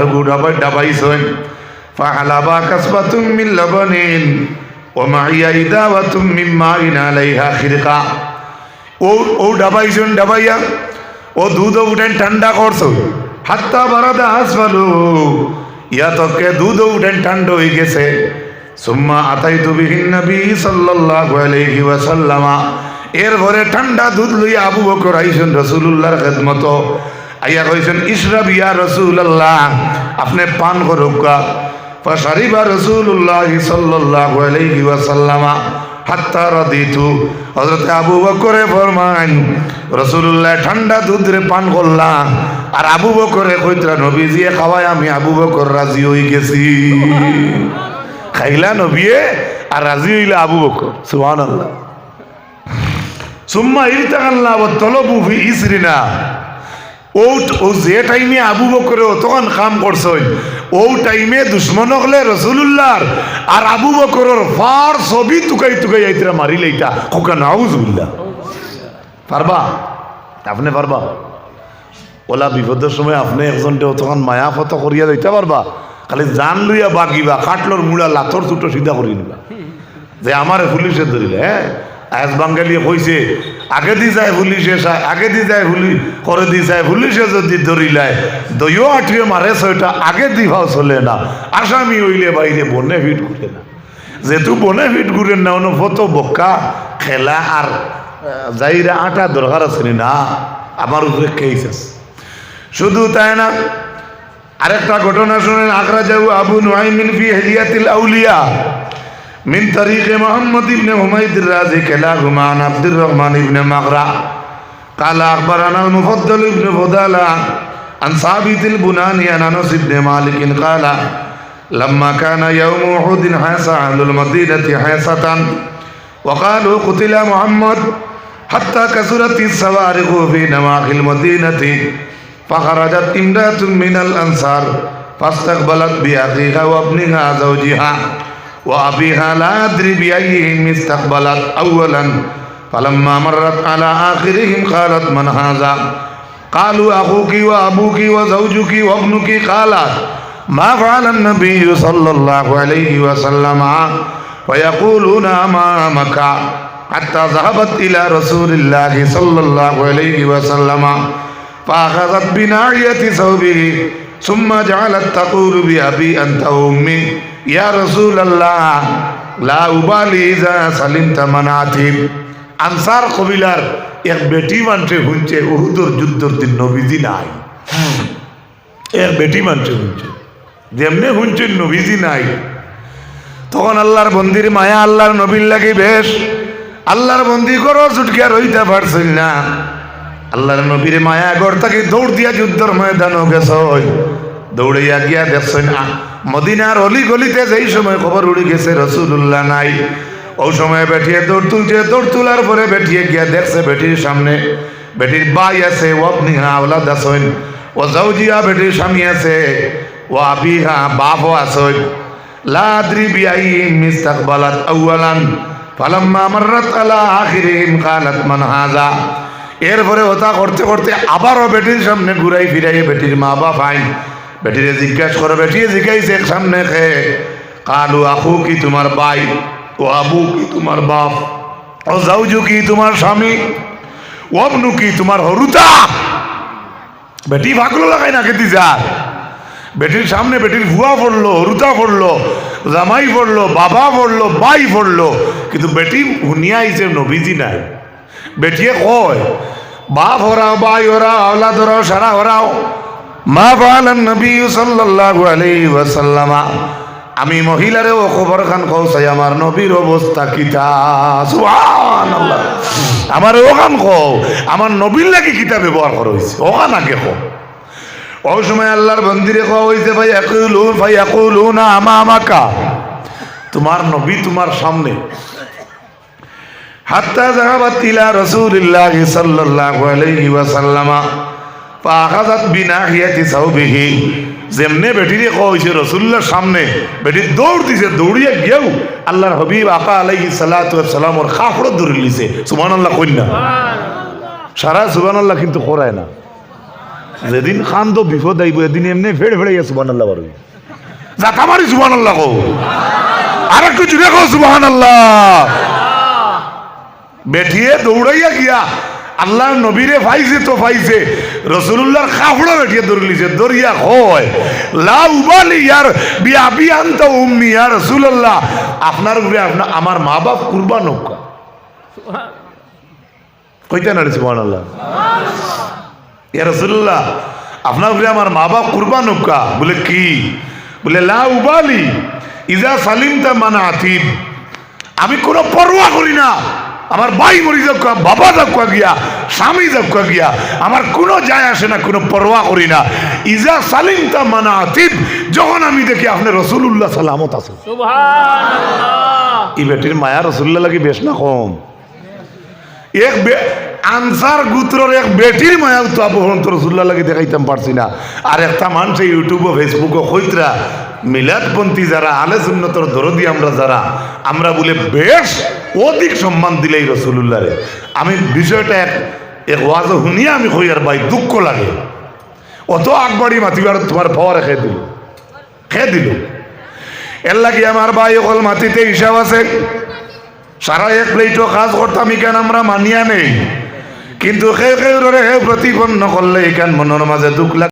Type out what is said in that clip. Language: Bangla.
সবু ডাবাই ফাহালাবা মাইয়া খিরকা। ও ও ডাবাইয়া, ও দুধ উঠেন ঠান্ডা করছ। হাত্তা বারাদা আসফালু ইয়া তোকে দুধ উঠেন ঠান্ডা হয়ে গেছে। সুম্মা আতাই তু বিহীন নবী সাল্লাল্লাহু আলাইহি এর ভরে ঠান্ডা দুধ লইয়া আবু বকর আইছেন রাসূলুল্লাহর খেদমত। আইয়া কইছেন, ইশরাব ইয়া রাসূলুল্লাহ। আপনি পান করুকা ফাশারিবা রাসূলুল্লাহ সাল্লাল্লাহু আলাইহি ওয়াসাল্লামা হাত্তা রাদিতু। হযরত আবু বকরে ফরমান রাসূলুল্লাহ, ঠান্ডা দুধ রে পান করলাম। আর আবু বকরে কইতরা নবীজিয়ে খাওয়ায় আমি আবু বকর রাজি হই গেছি। খাইলা নবিয়ে আর রাজি হইলা আবু বকর, সুবহানাল্লাহ। সুম্মা ইরতাকাল্লাহ ওয়া তলবু ফি ইসরিনা। ও ও যে টাইমে আবু বকরে তখন কাম করছই ও টাইমে দুশ্মন হলে রসুল্লাহর আর আবু বকরের ফার ছবি তুকাই তুকাই আইতরা মারি লইতা। খোকা, নাউজুবিল্লাহ। পারবা? আপনি পারবা? ওলা বিপদের সময় আপনি একজনটা তখন মায়া ফত করিয়া যাইতে পারবা। খালি জান লইয়া বাগিবা, কাটলোর মুড়া, লাথর দুটো সিধা করি নিবা। যে আমার পুলিশে ধরিলে হ্যাঁ? আজ বাঙালি কইছে আগে দি যায় পুলিশে আগে দি যায় পুলিশ করে দি যায় পুলিশে যদি ধরিলায় দইও আঠিয়ে মারে ছয়টা, আগে দি ভাও চলে না। আসামি হইলে বাইরে বনে ফিট ঘুরে না। যেহেতু বনে ফিট ঘুরে না, অন্য ফটো বক্কা খেলা আর যাইরা আটা দরকার আছে নি না। আমার উপরে কেস আছে। শুধু তাই না, আরেকটা ঘটনা শুনেন আখরা যাব আবু নুয়াইমিন ফি হেলিয়াতিল আউলিয়া। من طريق محمد بن حميد الرازي كلاهما عن عبد الرحمن بن مغرى قال أخبرنا المفضل بن فضالة عن ثابت البناني عن أنس بن مالك قال لما كان يوم أحد حاس أهل المدينة حيصة وقالوا قتل محمد حتى كثرت الصواريخ في نواحي المدينة فخرجت امرأة من الأنصار فاستقبلت بأخيها وابنها زوجها وأبيها لا أدري بأيهم استقبلت أولا فلما مرت على آخرهم قالت من هذا؟ قالوا أخوك وأبوك وزوجك وابنك قالت ما فعل النبي صلى الله عليه وسلم؟ ويقولون أمامك حتى ذهبت إلى رسول الله صلى الله عليه وسلم فأخذت بناعية ثوبه. ثم جعلت تقول بأبي أنت وأمي يا رسول الله لا أبالي إذا سلمت مناتب আনসার কবিলার এক বেটি মানছে শুনছে উহুদর যুদ্ধর দিন নবীজি নাই এক বেটি মানছে শুনছে যেমনি শুনছেন নবীজি নাই তখন আল্লাহর বন্দির মায়া আল্লাহর নবীর লাগি বেশ আল্লাহর বন্দি করো ছুটকিয়া রইতে পারছিল না আল্লাহর নবীর মায়া গর তাকে দৌড় দিয়া যুদ্ধর ময়দানও গেছ দৌড়াইয়া গিয়া দেখছেন মদিনার অলি গলিতে যেই সময় খবর উড়ে গেছে রসুল্লাহ নাই। ওই সময় বেঠিয়ে দৌড় তুলছে, দৌড় তোলার পরে বেঠিয়ে গিয়া দেখছে বেটির সামনে, বেটির বাই আছে আপনি আওলাদ আছেন, ও জাউজিয়া বেটির স্বামী আছে, ও আবিহা বাপও আছেন। লাদ্রি বিআই মিস্তাকবালাত আউয়ালান, ফালাম্মা মাররাত আলা আখিরিহিম কালাত মান হাযা এরপরে ওটা করতে করতে আবারও বেটির সামনে ঘুরাই ফিরাই, বেটির মা বাপ আইন। বেটিরে জিজ্ঞাসা করে বেটিয়ে জিজ্ঞাসে সামনে খেয়ে কালু, আখু কি তোমার ভাই ও আবু কি তোমার বাপ? ও জাউজু কি তোমার স্বামী? ও আবনু কি তোমার হরুতা? বেটি, ভাগলো লাগাই না খেতে যায় বেটির সামনে বেটির ভুয়া পড়ল, হরুতা পড়ল, জামাই পড়ল, বাবা পড়ল, বাই পড়ল, কিন্তু বেটি হুনিয়া আইছে নবীজি নাই। বেটিয়ে কয়, বাপ হরাও, বাই হরাও, আওলাদ হরাও, সারা হরাও। মা ফালান নবী সাল্লাল্লাহু আলাইহি ওয়াসাল্লামা। আমি মহিলারে ও খবর খান কৌসাই আমার নবীর অবস্থা কিতা সুবহানাল্লাহ। আমার ওখান কও, আমার নবীর লাগি কিতা ব্যবহার করা হয়েছে? ওখান আগে কও। ওই সময় আল্লাহর মন্দিরে কওয়া হয়েছে ভাই একুলুন ভাই একুলুন আমা আমাকা তোমার নবী তোমার সামনে হাত্তা জাহাবাত ইলা রাসূলিল্লাহ সাল্লাল্লাহু আলাইহি ওয়াসাল্লামা ফাখাযাত বিনাহিয়াতি সাওবিহি যেমনে বেটিরে কওয়া হয়েছে রসুল্লাহর সামনে বেটি দৌড় দিছে দৌড়িয়ে গিয়েও আল্লাহর হবিব আকা আলাইহি সালাতু ওয়াসসালাম ওর কাপড় ধরে লিছে সুবহানাল্লাহ কইনা সারা সুবহানাল্লাহ কিন্তু করায় না। যেদিন খান তো বিপদ আইব এদিন এমনি ফেড়ে ফেড়ে সুবান আল্লাহ পারবি যাতা মারি সুবান আল্লাহ কো আর একটু জুড়ে কো আল্লাহ বেঠিয়ে দৌড়াইয়া গিয়া আল্লাহ নবীরে ফাইছে তো ফাইছে। রসুল্লাহর কাপড়া বেঠিয়ে দৌড়লিছে দৌড়িয়া হয় লা উবালি ইয়ার বিয়া বিয়ান তো উম্মি ইয়া রসুল্লাহ আপনার উপরে আপনার আমার মা বাপ কুরবান হোক। কইতে না সুবান আল্লাহ ইয়া রসুল্লাহ আপনার উপরে আমার মা বাপ কুরবান হোক। বলে কি? বলে লা উবালি ইজা সালিম তা মানা আতিব আমি কোনো পরোয়া করি না। আমার বাই মরি যাক বাবা যাক গিয়া স্বামী যাক গিয়া আমার কোনো যায় আসে না কোনো পরোয়া করি না। ইজা সালিম তা মানা আতিব যখন আমি দেখি আপনি রসুল্লাহ সালামত আছে। ই বেটির মায়া রসুল্লাহ লাগি বেশ না কম। এক আনসার গুত্রর এক বেটির মায়া তো আপন তো রসুল্লাহ লাগি দেখাইতাম পারছি না। আর একটা মানুষ ইউটিউব ও ফেসবুক কইতরা মিলাদপন্থী যারা আলে সুন্নতর দরদি আমরা যারা আমরা বলে বেশ অধিক সম্মান দিলেই রসুল্লাহ রে আমি বিষয়টা এক এক ওয়াজ শুনিয়া আমি কই আর ভাই, দুঃখ লাগে। অত আগবাড়ি মাতিবার তোমার পাওয়ারে খেয়ে দিল। খেয়ে দিল। এর লাগি আমার ভাই অকল মাটিতে হিসাব আছে। সারা এক প্লেটও কাজ করতাম ইকান আমরা মানিয়া নেই? কিন্তু সেই সেই প্রতিপন্ন করলে ইকান মনের মাঝে দুঃখ লাগে।